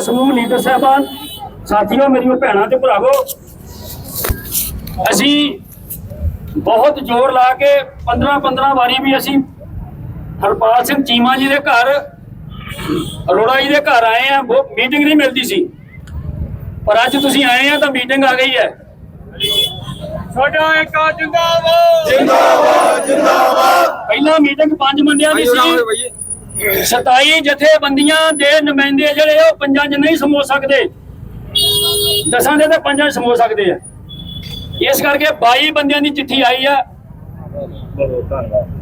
ਸਮੂਹ ਲੀਡਰ ਸਾਹਿਬਾਨ ਸਾਥੀਓ ਮੇਰੀਓ ਭੈਣਾਂ ਤੇ ਭਰਾਵੋ ਅਸੀਂ ਬਹੁਤ ਜ਼ੋਰ ਲਾ ਕੇ 15 15 ਵਾਰੀ ਵੀ ਅਸੀਂ ਹਰਪਾਲ ਸਿੰਘ ਚੀਮਾ ਜੀ ਦੇ ਘਰ ਅਰੋੜਾ ਜੀ ਦੇ ਘਰ ਆਏ ਆ ਉਹ ਮੀਟਿੰਗ ਨਹੀਂ ਮਿਲਦੀ ਸੀ। ਪਰ ਅੱਜ ਤੁਸੀਂ ਆਏ ਆ ਤਾਂ ਮੀਟਿੰਗ ਆ ਗਈ ਹੈ। ਸਾਡਾ ਇੱਕ ਜਿੰਦਾਬਾਦ! ਪਹਿਲਾਂ ਮੀਟਿੰਗ ਪੰਜ ਬੰਦਿਆਂ ਦੀ ਸੀ 27 ਜਥੇਬੰਦੀਆਂ ਦੇ ਨੁਮਾਇੰਦੇ ਜਿਹੜੇ ਉਹ ਪੰਜਾਂ 'ਚ ਨਹੀਂ ਸਮੋ ਸਕਦੇ। ਦਸਾਂ ਦੇ ਤਾਂ ਪੰਜਾਂ 'ਚ ਸਮੋ ਸਕਦੇ ਆ। ਇਸ ਕਰਕੇ 22 ਬੰਦਿਆਂ ਦੀ ਚਿੱਠੀ ਆਈ ਆ।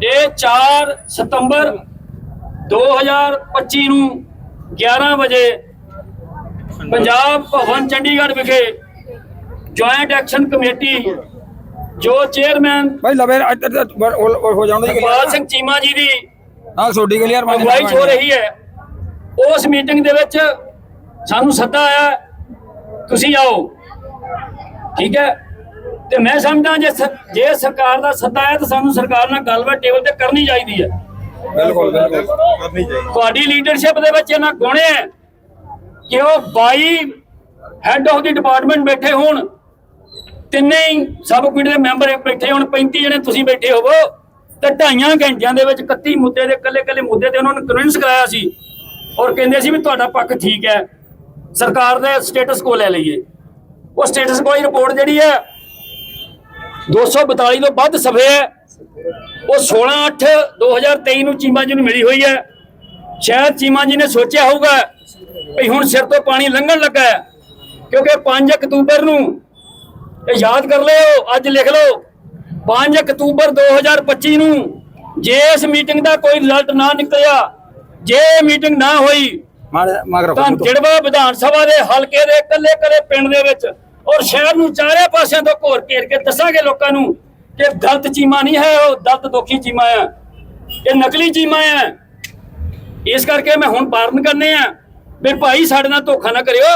ਇਹ 4 ਸਤੰਬਰ 2025 ਨੂੰ 11 ਵਜੇ ਪੰਜਾਬ ਭਵਨ ਚੰਡੀਗੜ੍ਹ ਵਿਖੇ ਜੁਆਇੰਟ ਐਕਸ਼ਨ ਕਮੇਟੀ ਜੋ ਚੇਅਰਮੈਨ ਭਾਈ ਲਵੇ ਹੋ ਜਾਂਦਾ ਜੀ। ਸਿੰਘ ਚੀਮਾ ਜੀ ਦੀ ਹਾਂ ਛੋਡੀ ਕਲੀਅਰ ਅਗਵਾਈ ਹੋ ਰਹੀ ਹੈ। ਉਸ ਮੀਟਿੰਗ ਦੇ ਵਿੱਚ ਸਾਨੂੰ ਸੱਦਾ ਆਇਆ ਤੁਸੀਂ ਆਓ। ਠੀਕ ਹੈ? ਤੇ ਮੈਂ ਸਮਝਦਾ ਜੇ ਜੇ ਸਰਕਾਰ ਦਾ ਸੱਦਾ ਆਇਆ ਤਾਂ ਸਾਨੂੰ ਸਰਕਾਰ ਨਾਲ ਗੱਲਬਾਤ ਟੇਬਲ ਤੇ ਕਰਨੀ ਚਾਹੀਦੀ ਹੈ। ਬਿਲਕੁਲ ਬਿਲਕੁਲ। ਤੁਹਾਡੀ ਲੀਡਰਸ਼ਿਪ ਦੇ ਵਿੱਚ ਇਹਨਾਂ ਗੁਣ ਹੈ ਕਿ ਉਹ 22 ਹੈੱਡ ਆਫ ਦੀ ਡਿਪਾਰਟਮੈਂਟ ਬੈਠੇ ਹੋਣ। ਤਿੰਨੇ ਹੀ ਸਬ ਕਮੇਟੀ ਦੇ ਮੈਂਬਰ ਬੈਠੇ ਹੋਣ 35 ਜਣੇ ਤੁਸੀਂ ਬੈਠੇ ਹੋਵੋ। ਤੇ ਢਾਈਆਂ ਘੰਟਿਆਂ ਦੇ ਵਿੱਚ 31 ਮੁੱਦੇ ਦੇ ਕੱਲੇ ਕੱਲੇ ਮੁੱਦੇ ਤੇ ਉਹਨਾਂ ਨੂੰ ਕਨਵਿੰਸ ਕਰਾਇਆ ਸੀ। ਔਰ ਕਹਿੰਦੇ ਸੀ ਵੀ ਤੁਹਾਡਾ ਪੱਖ ਠੀਕ ਹੈ, ਸਰਕਾਰ ਦੇ ਸਟੇਟਸ ਕੋ ਲੈ ਲਈਏ। ਉਹ ਸਟੇਟਸ ਕੋ ਰਿਪੋਰਟ ਜਿਹੜੀ ਹੈ 242 ਤੋਂ ਵੱਧ ਸਫੇ ਹੈ। ਉਹ 16/8/2023 ਨੂੰ ਚੀਮਾ ਜੀ ਨੂੰ ਮਿਲੀ ਹੋਈ ਹੈ। ਸ਼ਾਇਦ ਚੀਮਾ ਜੀ ਨੇ ਸੋਚਿਆ ਹੋਊਗਾ ਵੀ ਹੁਣ ਸਿਰ ਤੋਂ ਪਾਣੀ ਲੰਘਣ ਲੱਗਾ ਹੈ, ਕਿਉਂਕਿ 5 ਅਕਤੂਬਰ ਨੂੰ, ਇਹ ਯਾਦ ਕਰ ਲਿਓ, ਅੱਜ ਲਿਖ ਲਓ 5 ਅਕਤੂਬਰ 2025 ਨੂੰ ਜੇ ਇਸ ਮੀਟਿੰਗ ਦਾ ਕੋਈ ਰਿਜ਼ਲਟ ਨਾ ਨਿਕਲਿਆ ਜੇ ਮੀਟਿੰਗ ਨਾ ਹੋਈ ਤਾਂ ਜੜਵਾ ਵਿਧਾਨ ਸਭਾ ਦੇ ਹਲਕੇ ਦੇ ਕੱਲੇ ਕੱਲੇ ਪਿੰਡ ਦੇ ਵਿੱਚ ਔਰ ਸ਼ਹਿਰ ਨੂੰ ਚਾਰੇ ਪਾਸਿਆਂ ਤੋਂ ਘੋਰ ਘੇਰ ਕੇ ਦੱਸਾਂਗੇ ਲੋਕਾਂ ਨੂੰ ਕਿ ਦਲਤ ਚੀਮਾ ਨਹੀਂ ਹੈ ਉਹ ਦਲਤ ਦੋਖੀ ਚੀਮਾ ਹੈ। ਇਹ ਨਕਲੀ ਚੀਮਾ ਹੈ। ਇਸ ਕਰਕੇ ਮੈਂ ਹੁਣ ਬਾਰਨ ਕਰਨੇ ਆ ਵੀ ਭਾਈ ਸਾਡੇ ਨਾਲ ਧੋਖਾ ਨਾ ਕਰਿਓ।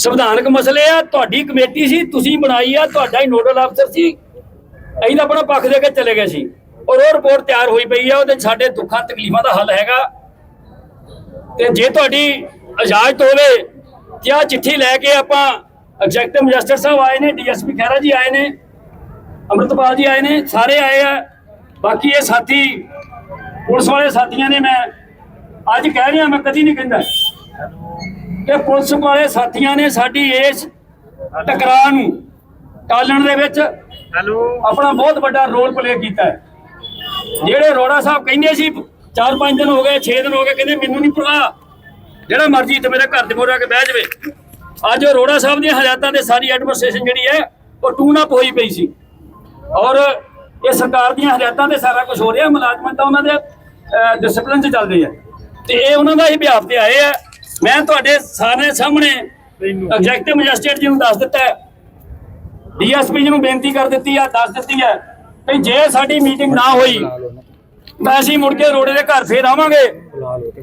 ਸੰਵਿਧਾਨਕ ਮਸਲੇ ਆ, ਤੁਹਾਡੀ ਕਮੇਟੀ ਸੀ, ਤੁਸੀਂ ਬਣਾਈ ਆ, ਤੁਹਾਡਾ ਹੀ ਨੋਡਲ ਅਫਸਰ ਸੀ। ਅਸੀਂ ਤਾਂ ਆਪਣਾ ਪੱਖ ਦੇ ਕੇ ਚਲੇ ਗਏ ਸੀ। ਔਰ ਉਹ ਰਿਪੋਰਟ ਤਿਆਰ ਹੋਈ ਪਈ ਆ, ਉਹਦੇ 'ਚ ਸਾਡੇ ਦੁੱਖਾਂ, ਤਕਲੀਫਾਂ ਦਾ ਹੱਲ ਹੈਗਾ। ਤੇ ਜੇ ਤੁਹਾਡੀ ਇਜਾਜ਼ਤ ਹੋਵੇ ਕਿ ਆ ਚਿੱਠੀ ਲੈ ਕੇ ਆਪਾਂ ਐਗਜ਼ੈਕਟਿਵ ਮੈਜਿਸਟਰ ਸਾਹਿਬ ਆਏ ਨੇ, ਡੀਐਸਪੀ ਖਹਿਰਾ ਜੀ ਆਏ ਨੇ, ਅੰਮ੍ਰਿਤਪਾਲ ਜੀ ਆਏ ਨੇ, ਸਾਰੇ ਆਏ ਆ। ਬਾਕੀ ਇਹ ਸਾਥੀ, ਪੁਲਿਸ ਵਾਲੇ ਸਾਥੀਆਂ ਨੇ ਮੈਂ ਅੱਜ ਕਹਿ ਰਿਹਾ, ਮੈਂ ਕਦੀ ਨਹੀਂ ਕਹਿੰਦਾ। ਕਿ ਪੁਲਿਸ ਵਾਲੇ ਸਾਥੀਆਂ ਨੇ ਸਾਡੀ ਇਸ ਟਕਰਾਅ ਨੂੰ ਟਾਲਣ ਦੇ ਵਿੱਚ ਹੈਲੋ। ਆਪਣਾ ਬਹੁਤ ਵੱਡਾ ਰੋਲ ਪਲੇ ਕੀਤਾ ਹੈ। ਜਿਹੜੇ ਰੋੜਾ ਸਾਹਿਬ ਕਹਿੰਦੇ ਸੀ 4-5 ਦਿਨ ਹੋ ਗਏ 6 ਦਿਨ ਹੋ ਗਏ ਕਹਿੰਦੇ ਮੈਨੂੰ ਨਹੀਂ ਪਰਵਾਹ ਜਿਹੜਾ ਮਰਜ਼ੀ ਤੇ ਮੇਰੇ ਘਰ ਦੇ ਮੋਰੇ ਆ ਕੇ ਬਹਿ ਜਾਵੇ। ਅੱਜ ਉਹ ਰੋੜਾ ਸਾਹਿਬ ਦੀਆਂ ਹਦਾਇਤਾਂ ਤੇ ਸਾਰੀ ਐਡਮਿਨਿਸਟ੍ਰੇਸ਼ਨ ਜਿਹੜੀ ਹੈ ਉਹ ਟੂਨ ਅਪ ਹੋਈ ਪਈ ਸੀ। ਔਰ ਇਹ ਸਰਕਾਰ ਦੀਆਂ ਹਦਾਇਤਾਂ ਤੇ ਸਾਰਾ ਕੁਝ ਹੋ ਰਿਹਾ ਮੁਲਾਜ਼ਮਾਂ ਤਾਂ ਉਹਨਾਂ ਦੇ ਡਿਸਪਲਿਨ 'ਚ ਚੱਲਦੇ ਆ। ਤੇ ਇਹ ਉਹਨਾਂ ਦਾ ਹੀ ਬਿਆਪ ਤੇ ਆਏ ਆ। ਮੈਂ ਤੁਹਾਡੇ ਸਾਰੇ ਸਾਹਮਣੇ ਐਗਜ਼ੈਕਟਿਵ ਮੈਜਿਸਟ੍ਰੇਟ ਜੀ ਨੂੰ ਦੱਸ ਦਿੱਤਾ ਹੈ। ਡੀਐਸਪੀ ਜੀ ਨੂੰ ਬੇਨਤੀ ਕਰ ਦਿੱਤੀ ਆ ਦੱਸ ਦਿੱਤੀ ਹੈ ਕਿ ਜੇ ਸਾਡੀ ਮੀਟਿੰਗ ਨਾ ਹੋਈ ਤਾਂ ਅਸੀਂ ਮੁੜ ਕੇ ਰੋੜੇ ਦੇ ਘਰ ਫੇਰ ਆਵਾਂਗੇ।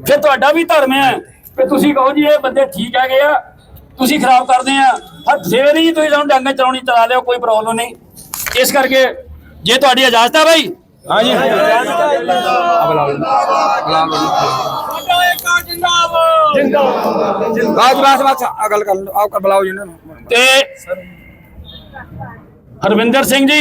ਫਿਰ ਤੁਹਾਡਾ ਵੀ ਧਰਮ ਹੈ। ਕਿ ਤੁਸੀਂ ਕਹੋ ਜੀ ਇਹ ਬੰਦੇ ਠੀਕ ਹੈਗੇ ਆ ਤੁਸੀਂ ਖਰਾਬ ਕਰਦੇ ਆ। ਹਰ ਫੇਰ ਹੀ ਤੁਸੀਂ ਸਾਨੂੰ ਡੰਗਾ ਚਲਾਉਣੀ ਚਲਾ ਲਿਓ ਕੋਈ ਪ੍ਰੋਬਲਮ ਨਹੀਂ। ਇਸ ਕਰਕੇ ਜੇ ਤੁਹਾਡੀ ਇਜਾਜ਼ਤ ਹੈ ਬਾਈ। ਹਾਂ ਜੀ ਸਾਡਾ ਇੱਕ ਜਿੰਦਾਬਾਦ। ਬਾਤ ਬਾਤ ਬਾਤ ਆ ਗੱਲ ਕਰ ਲਓ ਆਪ ਕਰ ਬੁਲਾਓ ਜੀ ਇਹਨਾਂ ਨੂੰ। ਤੇ ਹਰਵਿੰਦਰ ਸਿੰਘ ਜੀ